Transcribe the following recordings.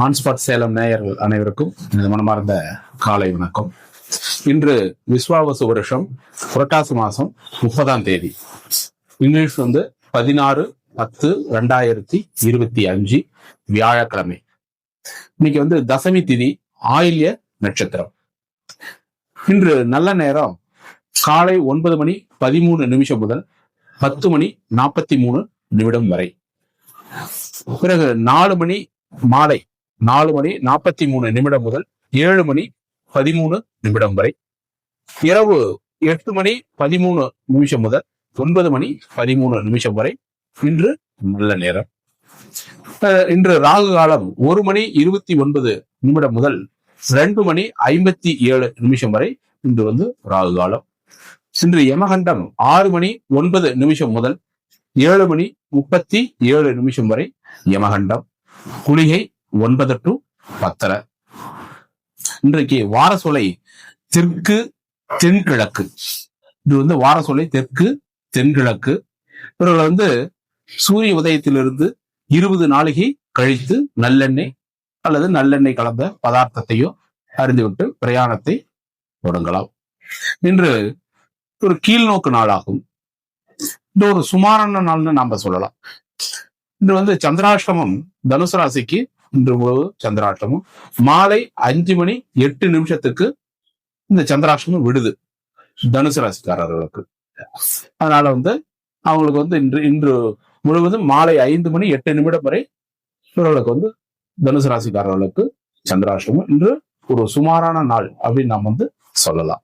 ஆன்ஸ்பாட் சேலம் நேயர்கள் அனைவருக்கும் எனது மனமார்ந்த காலை வணக்கம். இன்று விஸ்வாவசு வருஷம் புரட்டாசி மாசம் முப்பதாம் தேதி. இங்கிலீஷ் வந்து பதினாறு பத்து ரெண்டாயிரத்தி இருபத்தி அஞ்சு வியாழக்கிழமை. இன்னைக்கு வந்து தசமி திதி ஆயில்ய நட்சத்திரம். இன்று நல்ல நேரம் காலை ஒன்பது மணி பதிமூணு நிமிஷம் முதல் பத்து மணி நாற்பத்தி மூணு நிமிடம் வரை. பிறகு நாலு மணி மாலை நாலு மணி நாற்பத்தி மூணு நிமிடம் முதல் ஏழு மணி பதிமூணு நிமிடம் வரை. இரவு எட்டு மணி பதிமூணு நிமிஷம் முதல் ஒன்பது மணி பதிமூணு நிமிஷம் வரை இன்று நல்ல நேரம். அஹ் இன்று ராகு காலம் ஒரு மணி இருபத்தி ஒன்பது நிமிடம் முதல் ரெண்டு மணி ஐம்பத்தி ஏழு நிமிஷம் வரை இன்று வந்து ராகு காலம். இன்று யமகண்டம் ஆறு மணி ஒன்பது நிமிஷம் முதல் ஏழு மணி முப்பத்தி ஏழு நிமிஷம் வரை யமகண்டம். குளிகை ஒன்பது டு பத்தரை. இன்றைக்கு வாரசொலை தெற்கு தென்கிழக்கு. இது வந்து வாரசொலை தெற்கு தென்கிழக்கு. இவர்கள் வந்து சூரிய உதயத்திலிருந்து இருபது நாளிகை கழித்து நல்லெண்ணெய் அல்லது நல்லெண்ணெய் கலந்த பதார்த்தத்தையோ அறிந்துவிட்டு பிரயாணத்தை தொடங்கலாம். இன்று ஒரு கீழ்நோக்கு நாளாகும். இது ஒரு சுமாரான நாள்னு நாம சொல்லலாம். இன்று வந்து சந்திராஷ்டமம் தனுசு ராசிக்கு இன்று முழு சந்திராஷ்டமம். மாலை அஞ்சு மணி எட்டு நிமிஷத்துக்கு இந்த சந்திராஷ்டமம் விடுது. தனுசு ராசிக்காரர்களுக்கு. அதனால வந்து அவங்களுக்கு வந்து இன்று இன்று முழுவதும் மாலை ஐந்து மணி எட்டு நிமிடம் வரை இவர்களுக்கு வந்து தனுசு ராசிக்காரர்களுக்கு சந்திராஷ்டமம். இன்று ஒரு சுமாரான நாள் அப்படின்னு நாம் வந்து சொல்லலாம்.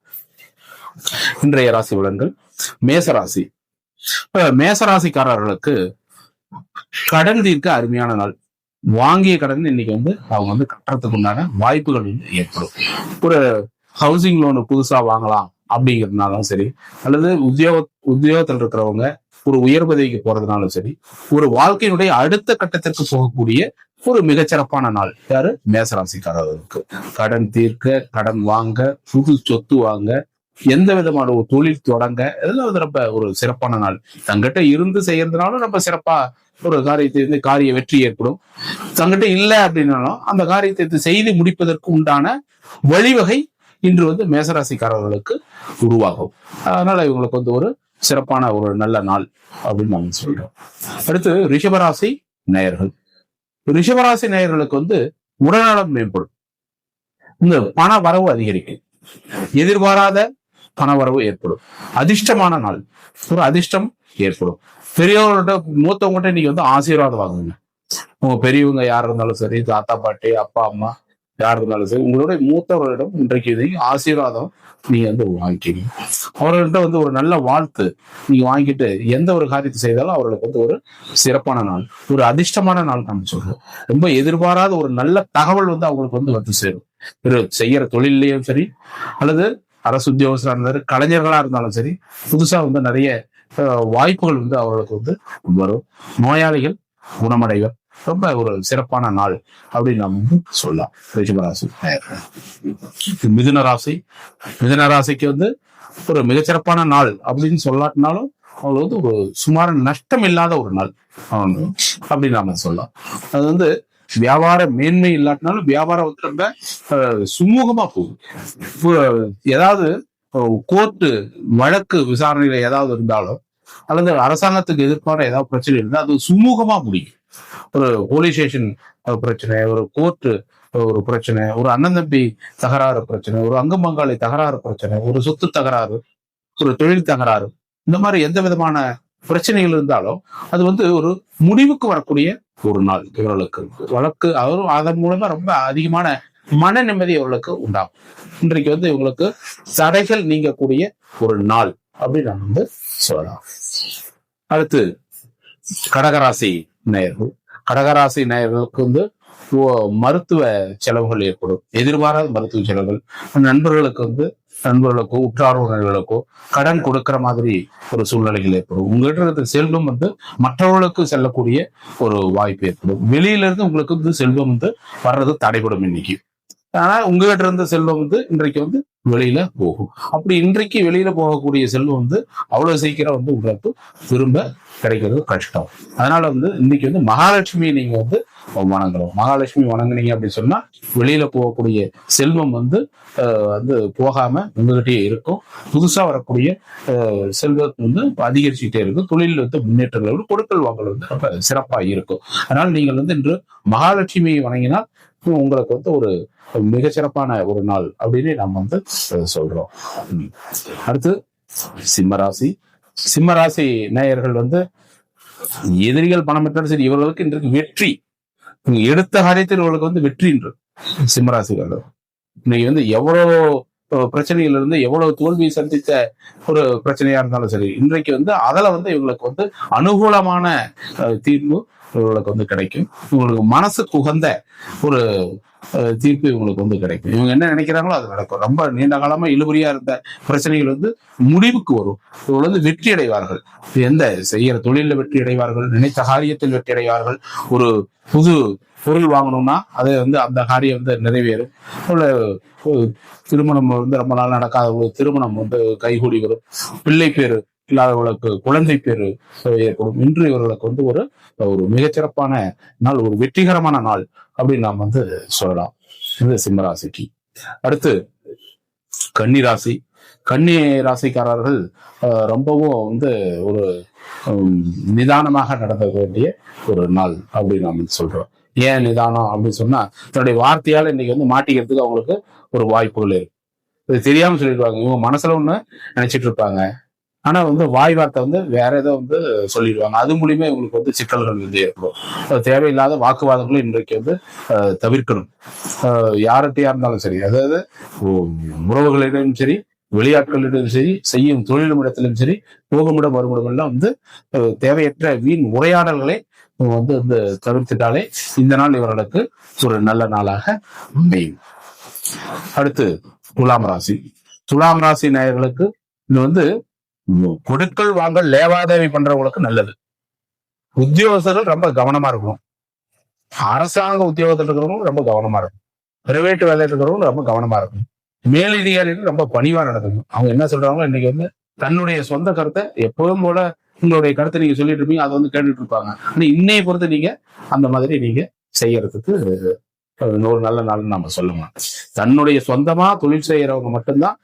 இன்றைய ராசி பலன்கள் மேசராசி மேசராசிக்காரர்களுக்கு கடன் தீர்க்க அருமையான நாள். வாங்கிய கடன் இன்னைக்கு வந்து அவங்க வந்து கட்டுறதுக்கு உண்டான வாய்ப்புகள் வந்து ஏற்படும். ஒரு ஹவுசிங் லோனு புதுசா வாங்கலாம் அப்படிங்கிறதுனாலும் சரி அல்லது உத்தியோக உத்தியோகத்தில் இருக்கிறவங்க ஒரு உயர் பதவிக்கு போறதுனாலும் சரி ஒரு வாழ்க்கையினுடைய அடுத்த கட்டத்திற்கு போகக்கூடிய ஒரு மிகச்சிறப்பான நாள் யாரு? மேசராசிக்காரர்களுக்கு. கடன் தீர்க்க கடன் வாங்க புது சொத்து வாங்க எந்த விதமான ஒரு தொழில் தொடங்க இதெல்லாம் வந்து ரொம்ப ஒரு சிறப்பான நாள். தங்கிட்ட இருந்து செய்யறதுனாலும் ரொம்ப சிறப்பா ஒரு காரியத்தை வந்து காரிய வெற்றி ஏற்படும். தங்கிட்ட இல்லை அப்படின்னாலும் அந்த காரியத்தை செய்து முடிப்பதற்கு உண்டான வழிவகை இன்று வந்து மேசராசிக்காரர்களுக்கு உருவாகும். அதனால இவங்களுக்கு வந்து ஒரு சிறப்பான ஒரு நல்ல நாள் அப்படின்னு நம்ம சொல்றோம் அடுத்து ரிஷபராசி நேயர்கள். ரிஷபராசி நேயர்களுக்கு வந்து உடல்நலம் மேம்படும். இந்த பண வரவு அதிகரிக்கும் எதிர்பாராத பண வரவு ஏற்படும். அதிர்ஷ்டமான நாள். ஒரு அதிர்ஷ்டம் ஏற்படும். பெரியவங்கள்ட்ட மூத்தவங்ககிட்ட இன்னைக்கு வந்து ஆசீர்வாதம் வாங்குங்க. உங்க பெரியவங்க யார் இருந்தாலும் சரி தாத்தா பாட்டி அப்பா அம்மா யார் இருந்தாலும் சரி உங்களுடைய மூத்தவர்களிடம் இன்றைக்கு இது ஆசீர்வாதம் நீங்க வந்து வாங்கிக்கிங்க. அவர்கள்ட்ட வந்து ஒரு நல்ல வாழ்த்து நீங்க வாங்கிட்டு எந்த ஒரு காரியத்தை செய்தாலும் அவர்களுக்கு வந்து ஒரு சிறப்பான நாள் ஒரு அதிர்ஷ்டமான நாள் நம்ம சொல்றோம் ரொம்ப எதிர்பாராத ஒரு நல்ல தகவல் வந்து அவங்களுக்கு வந்து வந்து சேரும். செய்யற தொழிலையும் சரி அல்லது அரசு உத்தியோகஸ்தராக இருந்தாலும் கலைஞர்களா இருந்தாலும் சரி புதுசா வந்து நிறைய வாய்ப்புகள் வந்து அவர்களுக்கு வந்து வரும். நோயாளிகள் குணமடைவர். ரொம்ப ஒரு சிறப்பான நாள் அப்படின்னு நம்ம சொல்லலாம். ரிஷபராசி மிதுன ராசி. மிதுன ராசிக்கு வந்து ஒரு மிகச்சிறப்பான நாள் அப்படின்னு சொல்லாட்டினாலும் அவங்களுக்கு வந்து ஒரு சுமார நஷ்டம் இல்லாத ஒரு நாள் அப்படின்னு நாம சொல்லலாம். அது வந்து வியாபார மேன்மை இல்லாட்டினாலும் வியாபாரம் வந்து ரொம்ப சுமூகமா போகும். ஏதாவது கோர்ட்டு வழக்கு விசாரணையில ஏதாவது இருந்தாலும் அல்லது அரசாங்கத்துக்கு எதிர்ப்பான ஏதாவது பிரச்சனை இருந்தால் அது சுமூகமா முடியும். ஒரு போலீஸ் ஸ்டேஷன் பிரச்சனை ஒரு கோர்ட்டு ஒரு பிரச்சனை ஒரு அண்ணன் தம்பி தகராறு பிரச்சனை ஒரு அங்கம்பங்காளி தகராறு பிரச்சனை ஒரு சொத்து தகராறு ஒரு தொழில் தகராறு இந்த மாதிரி எந்த விதமான பிரச்சனைகள் இருந்தாலும் அது வந்து ஒரு முடிவுக்கு வரக்கூடிய ஒரு நாள் இவர்களுக்கு வழக்கு அவரும் அதன் மூலமா ரொம்ப அதிகமான மன நிம்மதி அவர்களுக்கு உண்டாகும். இன்றைக்கு வந்து இவங்களுக்கு தடைகள் நீங்கக்கூடிய ஒரு நாள் அப்படின்னு நான் வந்து சொல்லலாம். அடுத்து கடகராசி நேயர்கள். கடகராசி நேயர்களுக்கு வந்து மருத்துவ செலவுகள் ஏற்படும். எதிர்பாராத மருத்துவ செலவுகள். நண்பர்களுக்கு வந்து நண்பர்களுக்கோ உற்றார் உறவினர்களுக்கோ கடன் கொடுக்கிற மாதிரி ஒரு சூழ்நிலைகள் ஏற்படும். உங்ககிட்ட இருக்கிற செல்வம் வந்து மற்றவர்களுக்கு செல்லக்கூடிய ஒரு வாய்ப்பு ஏற்படும். வெளியில இருந்து உங்களுக்கு வந்து செல்வம் வந்து வர்றது தடைபடும் இன்னைக்கு. ஆனால் உங்ககிட்ட இருந்த செல்வம் வந்து இன்றைக்கு வந்து வெளியில போகும். அப்படி இன்றைக்கு வெளியில போகக்கூடிய செல்வம் வந்து அவ்வளவு சீக்கிரம் வந்து உங்களுக்கு திரும்ப கிடைக்கிறது கஷ்டம். அதனால வந்து இன்னைக்கு வந்து மகாலட்சுமியை நீங்க வந்து வணங்கணும். மகாலட்சுமி வணங்குனீங்க அப்படின்னு சொன்னா வெளியில போகக்கூடிய செல்வம் வந்து வந்து போகாம உங்ககிட்டயே இருக்கும். புதுசா வரக்கூடிய செல்வத்தை வந்து அதிகரிச்சுக்கிட்டே இருக்கும் தொழில் வந்து முன்னேற்றங்கள் வந்து கொடுக்கல் வாங்கல் வந்து ரொம்ப சிறப்பா இருக்கும். அதனால நீங்கள் வந்து இன்று மகாலட்சுமியை வணங்கினால் உங்களுக்கு வந்து ஒரு மிகச்சிறப்பான ஒரு நாள் அப்படின்னு நம்ம வந்து சொல்றோம். அடுத்து சிம்மராசி. சிம்மராசி நேயர்கள் வந்து எதிரிகள் பணம் பெற்றாலும் சரி இவர்களுக்கு இன்றைக்கு வெற்றி. எடுத்த காரியத்தில் இவர்களுக்கு வந்து வெற்றி என்று சிம்மராசிகள் இன்னைக்கு வந்து எவ்வளவு பிரச்சனையில இருந்து எவ்வளவு தோல்வியை சந்தித்த ஒரு பிரச்சனையா இருந்தாலும் சரி இன்றைக்கு வந்து அதில் வந்து இவங்களுக்கு வந்து அனுகூலமான தீர்வு இவங்களுக்கு வந்து கிடைக்கும். இவங்களுக்கு மனசுக்கு உகந்த ஒரு தீர்ப்பு இவங்களுக்கு வந்து கிடைக்கும். இவங்க என்ன நினைக்கிறாங்களோ அது நடக்கும். ரொம்ப நீண்ட காலமா இழுபறியா இருந்த பிரச்சனைகள் வந்து முடிவுக்கு வரும். இவங்க வந்து வெற்றி அடைவார்கள். எந்த செய்யற தொழிலில் வெற்றி அடைவார்கள் நினைத்த காரியத்தில் வெற்றி அடைவார்கள் ஒரு புது பொருள் வாங்கணும்னா அது வந்து அந்த காரியம் வந்து நிறைவேறும். ஒரு திருமணம் வந்து ரொம்ப நாள் நடக்காத ஒரு திருமணம் வந்து கைகூடி வரும். பிள்ளை பேரு இல்லாதவர்களுக்கு குழந்தை பேரு ஏற்படும் இன்று இவர்களுக்கு வந்து ஒரு ஒரு மிகச்சிறப்பான நாள் ஒரு வெற்றிகரமான நாள் அப்படின்னு நாம் வந்து சொல்லலாம். இந்த சிம்மராசிக்கு. அடுத்து கன்னி ராசி. கன்னி ராசிக்காரர்கள் அஹ், ரொம்பவும் வந்து ஒரு நிதானமாக நடந்த வேண்டிய ஒரு நாள் அப்படின்னு நாம் சொல்றோம். ஏன் நிதானம் அப்படின்னு சொன்னா தன்னுடைய வார்த்தையால இன்னைக்கு வந்து மாட்டிக்கிறதுக்கு அவங்களுக்கு ஒரு வாய்ப்புகள் இருக்கு. இது தெரியாம சொல்லிடுவாங்க இவங்க மனசுல ஒண்ணு நினைச்சிட்டு இருப்பாங்க. ஆனா வந்து வாய் வார்த்தை வந்து வேற ஏதோ வந்து சொல்லிடுவாங்க. அது மூலியமா இவங்களுக்கு வந்து சிக்கல்கள் வந்து ஏற்படும். தேவையில்லாத வாக்குவாதங்களும் இன்றைக்கு வந்து தவிர்க்கணும். அஹ், யார்கிட்டயா இருந்தாலும் சரி அதாவது உ- உறவுகளிடம் சரி வெளியாட்களிடம் சரி செய்யும் தொழிலும் இடத்திலும் சரி போகுமிடம் வருமிடமெல்லாம் வந்து தேவையற்ற வீண் உரையாடல்களை வந்து வந்து தவிர்த்துட்டாலே இந்த நாள் இவர்களுக்கு ஒரு நல்ல நாளாக அமையும். அடுத்து துலாம் ராசி. துலாம் ராசி நேயர்களுக்கு இது வந்து கொடுக்கல் வாங்கல் லேவாதேவி பண்றவங்களுக்கு நல்லது. உத்தியோகஸ்தர்கள் ரொம்ப கவனமா இருக்கணும். அரசாங்க உத்தியோகத்தில் இருக்கிறவங்க ரொம்ப கவனமா இருக்கணும். பிரைவேட் வேலையில் இருக்கிறவங்க ரொம்ப கவனமா இருக்கணும். மேலதிகாரிகள் ரொம்ப பணிவா நடக்கணும். அவங்க என்ன சொல்றாங்களோ இன்னைக்கு வந்து தன்னுடைய சொந்த கருத்தை எப்பவும் போல உங்களுடைய கருத்தை நீங்க சொல்லிட்டு இருப்பீங்க. அதை வந்து கேட்டுட்டு இருப்பாங்க. ஆனா இன்னைய பொறுத்து நீங்க அந்த மாதிரி நீங்க செய்யறதுக்கு இன்னொரு ஒரு நல்ல நாள்னு நம்ம சொல்லலாம். தன்னுடைய சொந்தமா தொழில் செய்யறவங்க மட்டும்தான்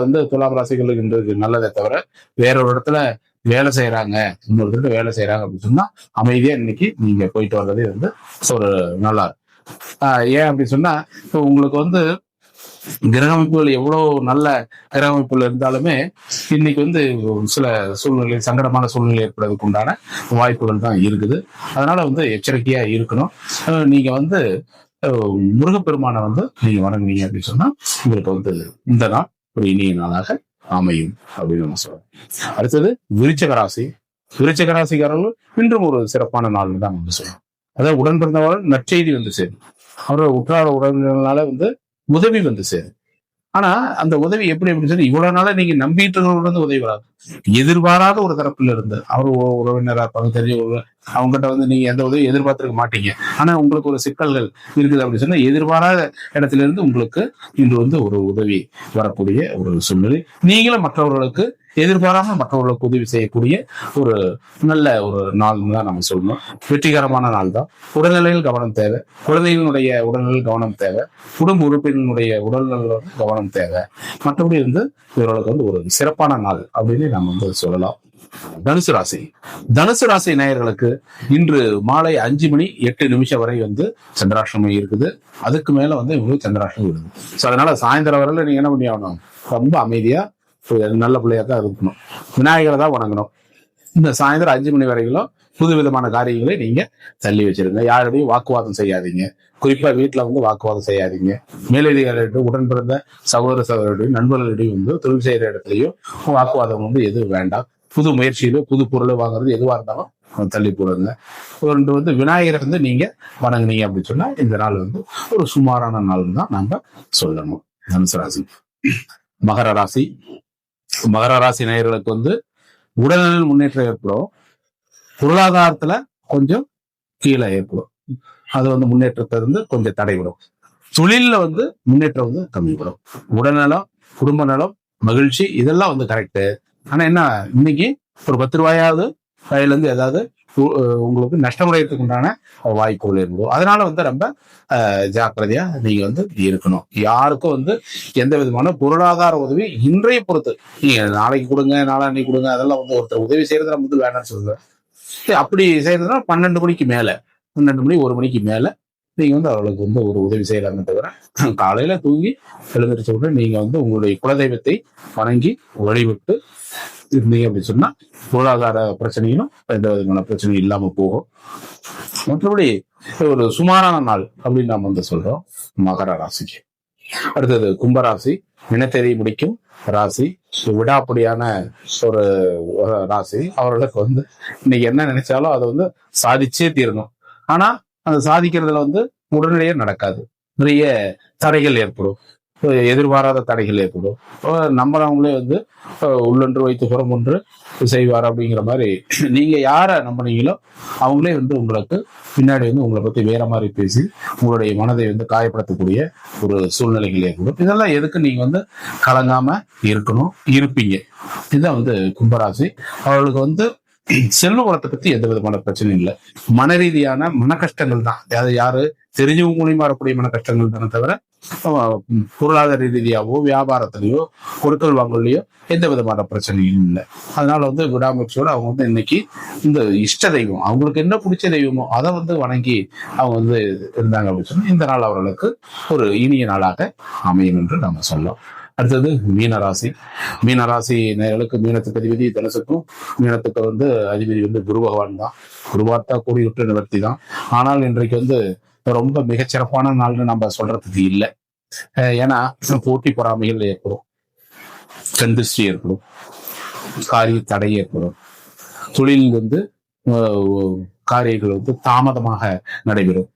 வந்து துலாம் ராசிகளுக்கு இன்றைக்கு நல்லதே தவிர வேற ஒரு இடத்துல வேலை செய்யறாங்க இன்னொரு இடத்துல வேலை செய்யறாங்க அப்படின்னு சொன்னா அமைதியா இன்னைக்கு நீங்க போயிட்டு வர்றதே வந்து ஒரு நல்லா ஆஹ் ஏன் அப்படி சொன்னா இப்போ உங்களுக்கு வந்து கிரக அமைப்புகள் எவ்வளவு நல்ல கிரக இருந்தாலுமே இன்னைக்கு வந்து சில சூழ்நிலை சங்கடமான சூழ்நிலை ஏற்படுறதுக்கு உண்டான வாய்ப்புகள் தான் இருக்குது. அதனால வந்து எச்சரிக்கையா இருக்கணும். நீங்க வந்து முருகப்பெருமானை வந்து நீங்க வணங்குனீங்க அப்படின்னு சொன்னா உங்களுக்கு வந்து இந்த நாள் ஒரு இனிய நாளாக அமையும் அப்படின்னு நம்ம சொல்றோம் அடுத்தது விருச்சக ராசி. விருச்சக ராசிக்காரர்கள் இன்றும் ஒரு சிறப்பான நாள்னு தான் வந்து சொல்றோம் அதாவது உடன் பிறந்தவர்கள் நற்செய்தி வந்து சேரும். அவரோட உற்றார உடனால வந்து உதவி வந்து சேரும். ஆனா அந்த உதவி எப்படி அப்படின்னு சொல்லி இவ்வளவு நாளா நீங்க நம்பிட்டு இருக்கிறவங்க வந்து உதவி வராது. எதிர்பாராத ஒரு தரப்புல இருந்து அவர் உறவினரா இருப்பாங்க தெரிஞ்ச ஒரு அவங்ககிட்ட வந்து நீங்க எந்த உதவியும் எதிர்பார்த்திருக்க மாட்டீங்க. ஆனா உங்களுக்கு ஒரு சிக்கல்கள் இருக்குது அப்படின்னு சொன்னா எதிர்பாராத இடத்துல இருந்து உங்களுக்கு இன்று வந்து ஒரு உதவி வரக்கூடிய ஒரு சூழ்நிலை. நீங்களும் மற்றவர்களுக்கு எதிர்பாராம மற்றவர்களுக்கு உதவி செய்யக்கூடிய ஒரு நல்ல ஒரு நாள் தான் நம்ம சொல்லணும். வெற்றிகரமான நாள் தான். உடல்நிலையில் கவனம் தேவை. குழந்தைகளுடைய உடல்நிலையில் கவனம் தேவை. குடும்ப உறுப்பினருடைய உடல்நல கவனம் தேவை. மற்றபடி வந்து இவர்களுக்கு வந்து ஒரு சிறப்பான நாள் அப்படின்னு நாம் வந்து சொல்லலாம். தனுசு ராசி. தனுசு ராசி நேயர்களுக்கு இன்று மாலை அஞ்சு மணி எட்டு நிமிஷம் வரை வந்து சந்திராஷ்டமம் இருக்குது. அதுக்கு மேல வந்து இவங்களுக்கு சந்திராஷ்டமம் இருக்குது. ஸோ அதனால சாயந்தரம் வரையில நீங்க என்ன பண்ணி ஆகணும்? ரொம்ப அமைதியா நல்ல பிள்ளையா தான் இருக்கணும். விநாயகரை தான் வணங்கணும். இந்த சாயந்தரம் அஞ்சு மணி வரையிலும் புது விதமான காரியங்களை நீங்க தள்ளி வச்சிருங்க. யாரோடையும் வாக்குவாதம் செய்யாதீங்க. குறிப்பா வீட்டுல வந்து வாக்குவாதம் செய்யாதீங்க. மேலதிகாரிகளிடம் உடன் பிறந்த சகோதர சகோதரிடையும் நண்பர்களிடையும் வந்து தொழில் செய்யற இடத்துலயும் வாக்குவாதம் வந்து எதுவும் வேண்டாம். புது முயற்சியிலோ புது பொருளை வாங்குறது எதுவா இருந்தாலும் தள்ளி போடுங்க. ஒன்று வந்து விநாயகரை வந்து நீங்க வணங்குனீங்க அப்படின்னு சொன்னா இந்த நாள் வந்து ஒரு சுமாரான நாள் தான் நாம சொல்லணும். தனுசு ராசி. மகர ராசி. மகர ராசி நேயர்களுக்கு வந்து உடல்நல முன்னேற்றம் ஏற்படும். பொருளாதாரத்துல கொஞ்சம் கீழே ஏற்படும். அது வந்து முன்னேற்றத்தை இருந்து கொஞ்சம் தடைவிடும் தொழில்ல வந்து முன்னேற்றம் வந்து கம்மிப்படும் உடல்நலம் குடும்ப நலம் மகிழ்ச்சி இதெல்லாம் வந்து கரெக்டு ஆனா என்ன இன்னைக்கு ஒரு பத்து ரூபாயாவது கையில இருந்து ஏதாவது உ- உங்களுக்கு நஷ்டமுடையத்துக்கு உண்டான வாய்ப்புகள் இருக்கும் அதனால வந்து ரொம்ப ஜாக்கிரதையா நீங்க வந்து இருக்கணும். யாருக்கும் வந்து எந்த விதமான பொருளாதார உதவி இன்றைய பொறுத்து. நீங்க நாளைக்கு கொடுங்க நாளான்னைக்கு கொடுங்க அதெல்லாம் வந்து ஒருத்தர் உதவி செய்யறது நம்ம வந்து வேணாம்னு சொல்லுங்க. அப்படி செய்யறதுனா பன்னெண்டு மணிக்கு மேல. பன்னெண்டு மணி ஒரு மணிக்கு மேல. நீங்க வந்து அவளுக்கு வந்து ஒரு உதவி செய்யலாமே தவிர காலையில தூங்கி எழுந்திரிச்ச உடனே நீங்க வந்து உங்களுடைய குலதெய்வத்தை வணங்கி வழிபட்டு இருந்தீங்க அப்படின்னு சொன்னா பொருளாதார பிரச்சனையும் எந்த விதமான பிரச்சனையும் இல்லாம போகும். மற்றபடி ஒரு சுமாரான நாள் அப்படின்னு நம்ம வந்து சொல்றோம் மகர ராசிக்கு. அடுத்தது கும்பராசி. இனத்தெறி முடிக்கும் ராசி. விடாப்படியான ஒரு ராசி. அவர்களுக்கு வந்து இன்னைக்கு என்ன நினைச்சாலும் அதை வந்து சாதிச்சே தீரணும். ஆனா அந்த சாதிக்கிறதுல வந்து உடனடியே நடக்காது. நிறைய தடைகள் ஏற்படும். எதிர்பாராத தடைகள் ஏற்படும் நம்மளவங்களே வந்து உள்ளொன்று வைத்து புறம் ஒன்று செய்வார் அப்படிங்கிற மாதிரி நீங்க யாரை நம்புனீங்களோ அவங்களே வந்து உங்களுக்கு பின்னாடி வந்து உங்களை பத்தி வேற மாதிரி பேசி உங்களுடைய மனதை வந்து காயப்படுத்தக்கூடிய ஒரு சூழ்நிலைகள் ஏற்படும் இதெல்லாம் எதுக்கு நீங்க வந்து கலங்காம இருக்கணும் இருப்பீங்க? இதுதான் வந்து கும்பராசி. அவர்களுக்கு வந்து செல்வ வளத்தை பத்தி எந்த விதமான பிரச்சனையும் இல்லை. மன ரீதியான மன கஷ்டங்கள் தான். அது யாரு? தெரிஞ்சவங்க மூலியமா வரக்கூடிய மன கஷ்டங்கள் தானே தவிர பொருளாதார ரீதியாவோ வியாபாரத்திலையோ பொருட்கள் வாங்கலையோ எந்த விதமான பிரச்சனையும் இல்லை. அதனால வந்து விடாமுயற்சியோட அவங்க வந்து இன்னைக்கு இந்த இஷ்ட தெய்வம் அவங்களுக்கு என்ன பிடிச்ச தெய்வமோ அதை வந்து வணங்கி அவங்க வந்து இருந்தாங்க அப்படின்னு சொன்னா இந்த நாள் அவர்களுக்கு ஒரு இனிய நாளாக அமையும் என்று நாம சொல்லலாம். அடுத்தது மீனராசி. மீனராசி நேர்களுக்கு மீனத்துக்கு அதிபதி தனுசுக்கும் மீனத்துக்கு வந்து அதிபதி வந்து குரு பகவான் தான். குருவார்த்தா கூடியுற்று நிவர்த்தி தான். ஆனால் இன்றைக்கு வந்து ரொம்ப மிகச்சிறப்பான நாள்னு நம்ம சொல்றதுக்கு இல்லை. ஏன்னா போட்டி பொறாமைகள் ஏற்படும். கண்டிஸ்டி ஏற்படும். காரிய தடை ஏற்படும். தொழில் வந்து காரியங்கள் வந்து தாமதமாக நடைபெறும்.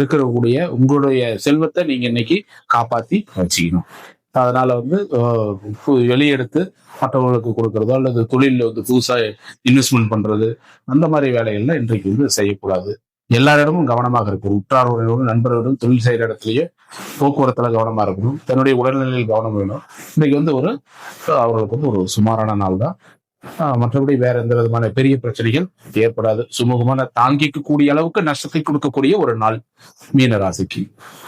இருக்கக்கூடிய உங்களுடைய செல்வத்தை நீங்க இன்னைக்கு காப்பாத்தி வச்சுக்கணும். அதனால வந்து வெளியெடுத்து மற்றவர்களுக்கு கொடுக்கறதோ அல்லது தொழிலில் வந்து புதுசா இன்வெஸ்ட்மெண்ட் பண்றது அந்த மாதிரி வேலைகள்லாம் இன்றைக்கு வந்து செய்யக்கூடாது. எல்லாரிடமும் கவனமாக இருக்கணும். உற்றாரோடும் நண்பரோடும் தொழில் செய்கிற இடத்துலயே போக்குவரத்துல கவனமா இருக்கணும். தன்னுடைய உடல்நிலையில் கவனம் வேணும். இன்னைக்கு வந்து ஒரு அவர்களுக்கு வந்து ஒரு சுமாரான நாள் தான். ஆஹ் மற்றபடி வேற எந்த விதமான பெரிய பிரச்சனைகள் ஏற்படாது. சுமூகமான தாங்கிக்க கூடிய அளவுக்கு நஷ்டத்தை கொடுக்கக்கூடிய ஒரு நாள் மீன ராசிக்கு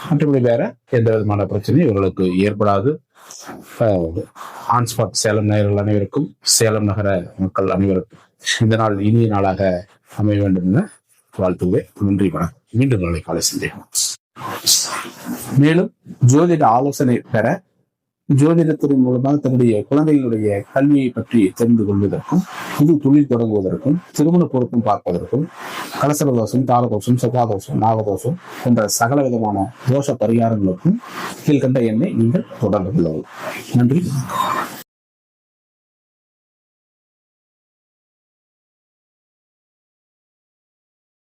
மற்றபடி வேற எந்த விதமான பிரச்சனையும் இவர்களுக்கு ஏற்படாது. ஆன்ஸ்பாட் சேலம் நேயர்கள் அனைவருக்கும் சேலம் நகர மக்கள் அனைவருக்கும் இந்த நாள் இனிய நாளாக அமைய வேண்டும் என வாழ்த்துவேன் நன்றி வணக்கம். மீண்டும் நாளை காலை சந்தேகம் மேலும் ஜோதிட ஆலோசனை பெற ஜோதிடத்தின் மூலமாக தன்னுடைய குழந்தைகளுடைய கல்வியை பற்றி தெரிந்து கொள்வதற்கும் புது தொழில் தொடங்குவதற்கும் திருமண பொருத்தம் பார்ப்பதற்கும் கலசர தோஷம் தாரதோஷம் சகாதோஷம் நாகதோஷம் போன்ற சகல விதமான தோஷ பரிகாரங்களுக்கும் கீழ்கண்ட எண்ணை நீங்கள் தொடர்பு கொள்ளவும். நன்றி.